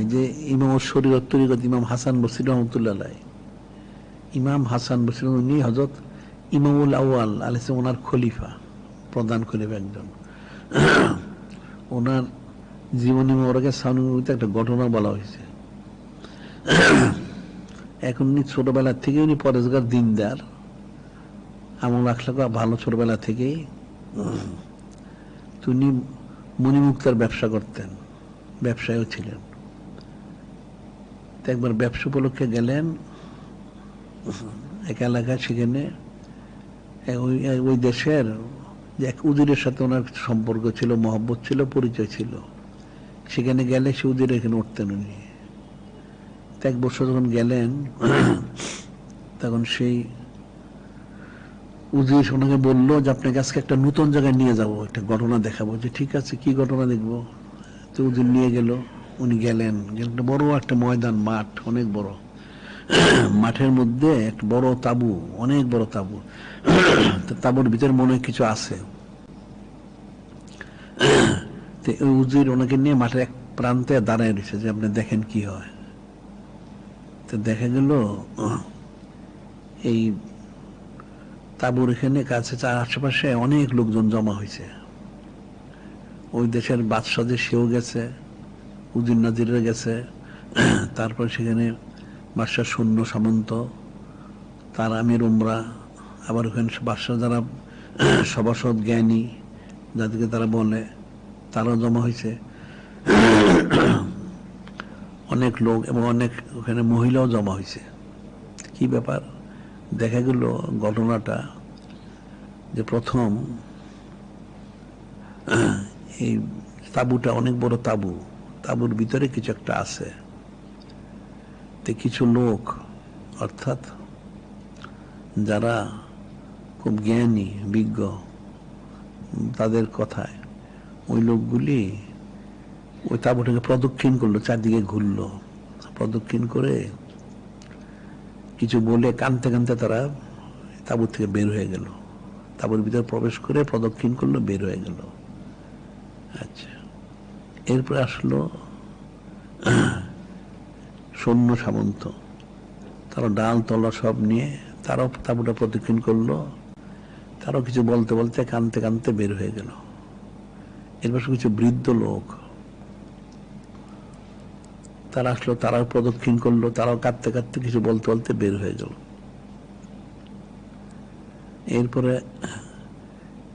এই যে ইমাম শরীয়ত তরিকত ইমাম হাসান বসির রহমতুল্লাহ। ইমাম হাসান বসির উনি হজরত ইমামুল আউয়াল আলিস ওনার খলিফা, প্রধান খলিফা একজন। ওনার জীবনী মোবারকের সামনে একটা ঘটনা বলা হয়েছে। এখন উনি ছোটবেলা থেকে উনি পরেশগার দিনদার। আমল আখলাকা ভালো ছোটবেলা থেকেই। তো উনি মণিমুক্তার ব্যবসা করতেন। ব্যবসায়ও ছিলেন। একবার ব্যবসা উপলক্ষে গেলেন, এক এলাকায় সেখানে ওই দেশের এক উজিরের সাথে ওনার সম্পর্ক ছিল, মহব্বত ছিল, পরিচয় ছিল। সেখানে গেলে সে উজির এখানে উঠতেন উনি। এক বছর যখন গেলেন, তখন সেই উজির ওনাকে বলল যে, আপনাকে আজকে একটা নতুন জায়গায় নিয়ে যাব, একটা ঘটনা দেখাবো। যে, ঠিক আছে, কি ঘটনা দেখব? তো উজির নিয়ে গেল, উনি গেলেন। একটা বড় একটা ময়দান, মাঠ, অনেক বড়। মাঠের মধ্যে একটা বড় তাবু, অনেক বড় তাবু। তাবুর ভিতরে মনে কিছু আছে। উজির ওনাকে নিয়ে মাঠের এক প্রান্তে দাঁড়ায় রয়েছে, যে আপনি দেখেন কি হয়। তো দেখা গেল, এই তাবুর এখানে কাছে আশেপাশে অনেক লোকজন জমা হয়েছে। ওই দেশের বাদশাদের সেও গেছে, উদিন নাজিরা গেছে। তারপর সেখানে বাদশার সৈন্য, সামন্ত, তার আমির, উমরা, আবার ওখানে বাদশাহ যারা সভাসদ, জ্ঞানী, যাদেরকে তারা বলে, তারাও জমা হয়েছে। অনেক লোক এবং অনেক ওখানে মহিলাও জমা হয়েছে। কি ব্যাপার? দেখা গেল ঘটনাটা যে প্রথম এই তাবুটা অনেক বড় তাবু। তাবুর ভিতরে কিছু একটা আছে। তে কিছু লোক, অর্থাৎ যারা খুব জ্ঞানী, বিজ্ঞ, তাদের কথায় ওই লোকগুলি ওই তাবুটাকে প্রদক্ষিণ করল, চারদিকে ঘুরলো। প্রদক্ষিণ করে কিছু বলে কানতে কানতে তারা তাবুর থেকে বের হয়ে গেল। তাবুর ভিতরে প্রবেশ করে প্রদক্ষিণ করল, বের হয়ে গেল। এরপরে আসলো, সৈন্য সামন্ত। তারা ডাল, তলা সব নিয়ে তারাও তাবুটা প্রদক্ষিণ করল। তারাও কিছু বলতে বলতে কানতে কানতে বের হয়ে গেল। এরপর কিছু বৃদ্ধ লোক। তারা আসলো, তারাও প্রদক্ষিণ করল, তারাও কাঁদতে কাঁদতে কিছু বলতে বলতে বের হয়ে গেল। এরপরে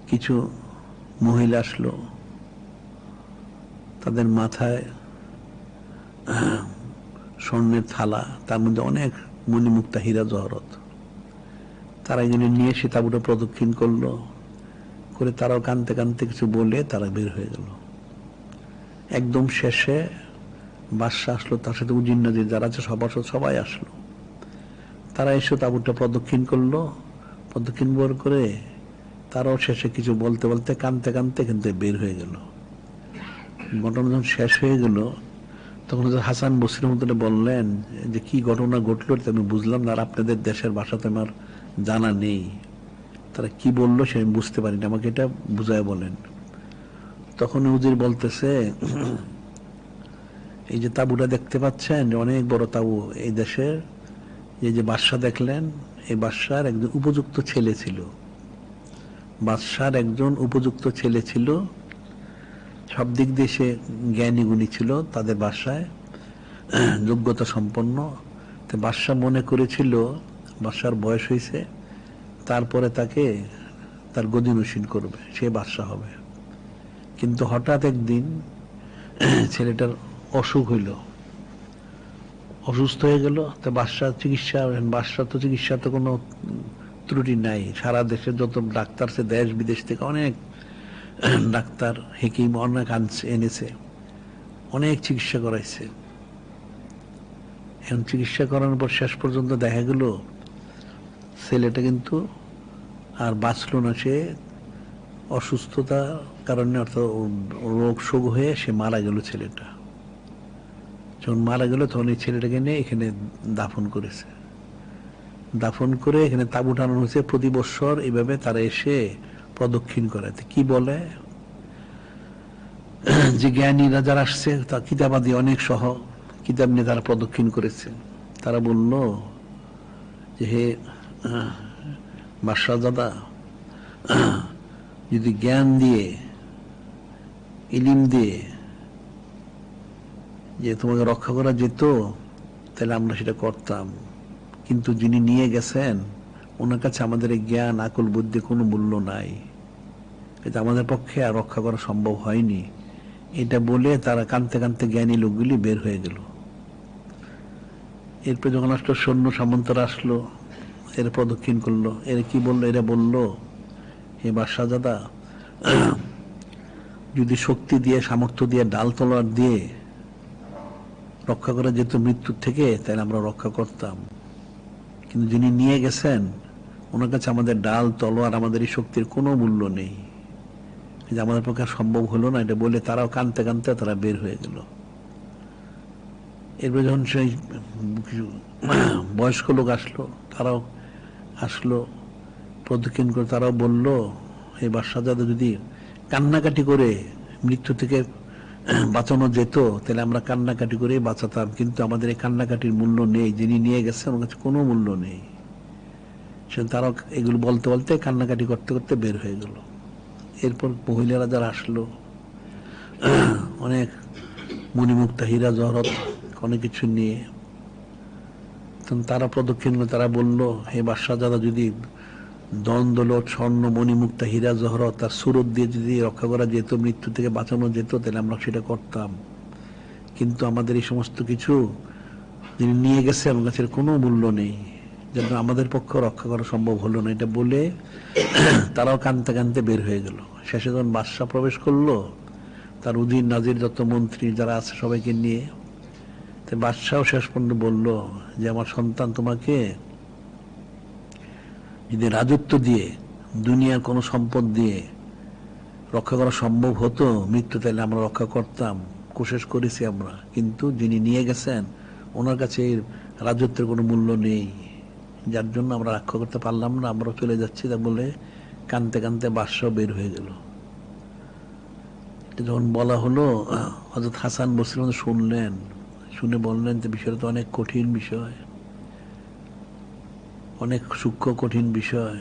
কিছু মহিলা আসলো। তাদের মাথায় স্বর্ণের থালা, তার মধ্যে অনেক মণিমুক্তা হীরা জহরত। তারা এগুলো নিয়ে এসে তাবুটা প্রদক্ষিণ করল, করে তারাও কানতে কানতে কিছু বলে তারা বের হয়ে গেল। একদম শেষে বাদশাহ আসলো, তার সাথে নদীর যারা আছে সবার সবাই আসলো। তারা এসে তাবুটা প্রদক্ষিণ করল, প্রদক্ষিণ বর করে তারাও শেষে কিছু বলতে বলতে কানতে কানতে কিন্তু বের হয়ে গেল। ঘটনা যখন শেষ হয়ে গেল, তখন হাসান বসির মতো বললেন যে, কি ঘটনা ঘটলো আমি বুঝলাম না, আর আপনাদের দেশের ভাষা তো আমার জানা নেই। তারা কি বলল সে আমি বুঝতে পারিনি আমাকে এটা বুঝায় বলেন। তখন উজির বলতেছে, এই যে তাবুটা দেখতে পাচ্ছেন, অনেক বড় তাবু এই দেশের, এই যে বাদশাহ দেখলেন, এই বাদশার একজন উপযুক্ত ছেলে ছিল। বাদশার একজন উপযুক্ত ছেলে ছিল সব দিক দিয়ে সে জ্ঞানী গুণী ছিল, তাদের বাসায়, যোগ্যতা সম্পন্ন। তো বাদশাহ মনে করেছিল বাদশার বয়স হয়েছে, তারপরে তাকে তার গদিনসীন করবে, সে বাদশাহ হবে। কিন্তু হঠাৎ একদিন ছেলেটার অসুখ হইল। অসুস্থ হয়ে গেল, তো বাদশাহ চিকিৎসা, বাদশাহ তো চিকিৎসা তো কোনো ত্রুটি নাই। সারা দেশে যত ডাক্তার সে দেশ বিদেশ থেকে অনেক ডাক্তার হেকিম অনেক আনছে, এনেছে। অনেক চিকিৎসা করাইছে। এখন চিকিৎসা করানোর পর শেষ পর্যন্ত দেখা গেল, ছেলেটা কিন্তু আর বাঁচলো না, সে অসুস্থতার কারণে অর্থাৎ রোগ শোক হয়ে সে মারা গেল ছেলেটা। যখন মারা গেল, তখন এই ছেলেটাকে নিয়ে এখানে দাফন করেছে। দাফন করে এখানে তাবু টানানো হয়েছে। প্রতি বছর এইভাবে তারা এসে প্রদক্ষিণ করে। কি বলে? যে জ্ঞানীরা যারা আসছে, তা কিতাবাদি অনেক সহ কিতাব নিয়ে তারা প্রদক্ষিণ করেছে। তারা বলল যে, হে, বাদশাহ দাদা, যদি জ্ঞান দিয়ে, ইলিম দিয়ে যে তোমাকে রক্ষা করা যেত, তাহলে আমরা সেটা করতাম। কিন্তু যিনি নিয়ে গেছেন ওনার কাছে আমাদের এই জ্ঞান, আকল বুদ্ধি কোনো মূল্য নাই। এটা আমাদের পক্ষে আর রক্ষা করা সম্ভব হয়নি। এটা বলে তারা কানতে কানতে জ্ঞানী লোকগুলি বের হয়ে গেল। এরপর যখন আসলো, সৈন্য সামন্তরা আসলো, এর প্রদক্ষিণ করল। এর কি বলল? এরা বলল, হে বাদশাহ দাদা যদি শক্তি দিয়ে, সামর্থ্য দিয়ে, ডাল তলোয়ার দিয়ে রক্ষা করা যেত মৃত্যুর থেকে, তাহলে আমরা রক্ষা করতাম। কিন্তু যিনি নিয়ে গেছেন ওনার কাছে আমাদের ডাল, তলোয়ার আমাদের এই শক্তির কোনো মূল্য নেই। যে আমাদের পক্ষে সম্ভব হলো না, এটা বলে তারাও কানতে কানতে তারা বের হয়ে গেল। এরপর যখন সেই বয়স্ক লোক আসলো, তারাও আসলো, প্রদক্ষিণ করে তারাও বলল, এই বাদশাহজাদা যদি কান্নাকাটি করে মৃত্যু থেকে বাঁচানো যেত, তাহলে আমরা কান্নাকাটি করে বাঁচাতাম। কিন্তু আমাদের এই কান্নাকাটির মূল্য নেই। যিনি নিয়ে গেছে আমার কাছে কোনো মূল্য নেই। সে তারাও এগুলো বলতে বলতে কান্নাকাটি করতে করতে বের হয়ে গেল। এরপর মহিলারা যারা আসলো, অনেক মণিমুক্তা, হীরা, জহরত, অনেক কিছু নিয়ে। তারা প্রদক্ষিণ তারা বলল, হে বাদশাহ দাদা যদি দ্বন্দ্ব স্বর্ণ, মণিমুক্তা, হীরা, জহরত তার সুরত দিয়ে যদি রক্ষা করা যেত, মৃত্যু থেকে বাঁচানো যেত, তাহলে আমরা সেটা করতাম। কিন্তু আমাদের এই সমস্ত কিছু যিনি নিয়ে গেছে, আমার কাছে কোনো মূল্য নেই। যেন আমাদের পক্ষে রক্ষা করা সম্ভব হলো না। এটা বলে তারাও কানতে কানতে বের হয়ে গেল। শেষে যখন বাদশাহ প্রবেশ করল, তার উদিন নাজির যত মন্ত্রী যারা আছে সবাইকে নিয়ে, তো বাদশাহ শেষ পর্যন্ত বলল যে, আমার সন্তান তোমাকে যদি রাজত্ব দিয়ে, দুনিয়ার কোনো সম্পদ দিয়ে রক্ষা করা সম্ভব হতো, মৃত্যু তাহলে আমরা রক্ষা করতাম, কোশেষ করেছি আমরা। কিন্তু যিনি নিয়ে গেছেন, ওনার কাছে রাজত্বের কোনো মূল্য নেই। যার জন্য আমরা রক্ষা করতে পারলাম না, আমরা চলে যাচ্ছি তা বলে কানতে কানতে বাদশাহ বের হয়ে গেল। যখন বলা হলো হজরত হাসান বসির শুনলেন, শুনে বললেন যে বিষয়টা তো অনেক কঠিন বিষয়, অনেক সূক্ষ্ম কঠিন বিষয়।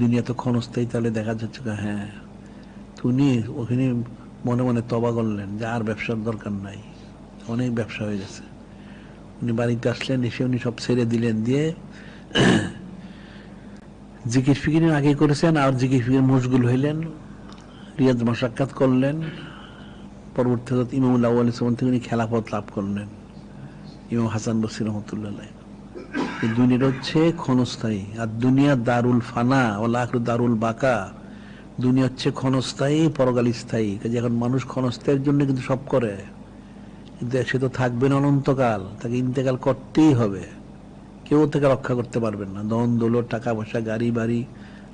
দুনিয়া তো ক্ষণস্থায়ী, তাহলে দেখা যাচ্ছে হ্যাঁ উনি ওখানে মনে মনে তবা করলেন যে আর ব্যবসার দরকার নাই, অনেক ব্যবসা হয়ে গেছে। উনি বাড়িতে আসলেন, এসে উনি সব ছেড়ে দিলেন, দিয়ে জিকির ফিকির আগে করেছেন আর জিকির ফিকির মশগুল হইলেন রিয়াজ মাসাক্কাত করলেন, পরবর্তী ইমামুল্লাহ আলী সামান থেকে উনি খেলাফত লাভ করলেন, ইমাম হাসান বসির রহমতুল্লাহ এই দুনিয়াটা হচ্ছে ক্ষণস্থায়ী, আর দুনিয়া দারুল ফানা ও লাখরু দারুল বাকা। দুনিয়া হচ্ছে ক্ষণস্থায়ী, পরকাল স্থায়ী। কাজে এখন মানুষ ক্ষণস্থায়ীর জন্য কিন্তু সব করে, কিন্তু সে তো থাকবে না অনন্তকাল, তাকে ইন্তেকাল করতেই হবে। কেউ থেকে রক্ষা করতে পারবেন না। দন দৌলত, টাকা পয়সা, গাড়ি, বাড়ি,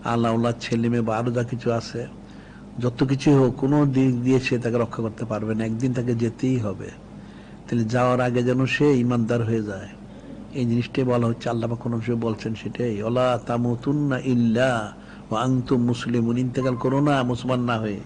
আল্লাহ ছেলে মেয়ে বা আরও যা কিছু আছে, যত কিছু হোক, কোনো দিক দিয়ে সে তাকে রক্ষা করতে পারবে না। একদিন তাকে যেতেই হবে। তাহলে যাওয়ার আগে যেন সে ইমানদার হয়ে যায়। এই জিনিসটাই বলা হচ্ছে, আল্লাহ কোন বিষয়ে বলছেন সেটাই। ওলা তামুতুন্না ইল্লা ও আংতুম মুসলিম ইন্তেকাল করো না মুসলমান না হয়ে।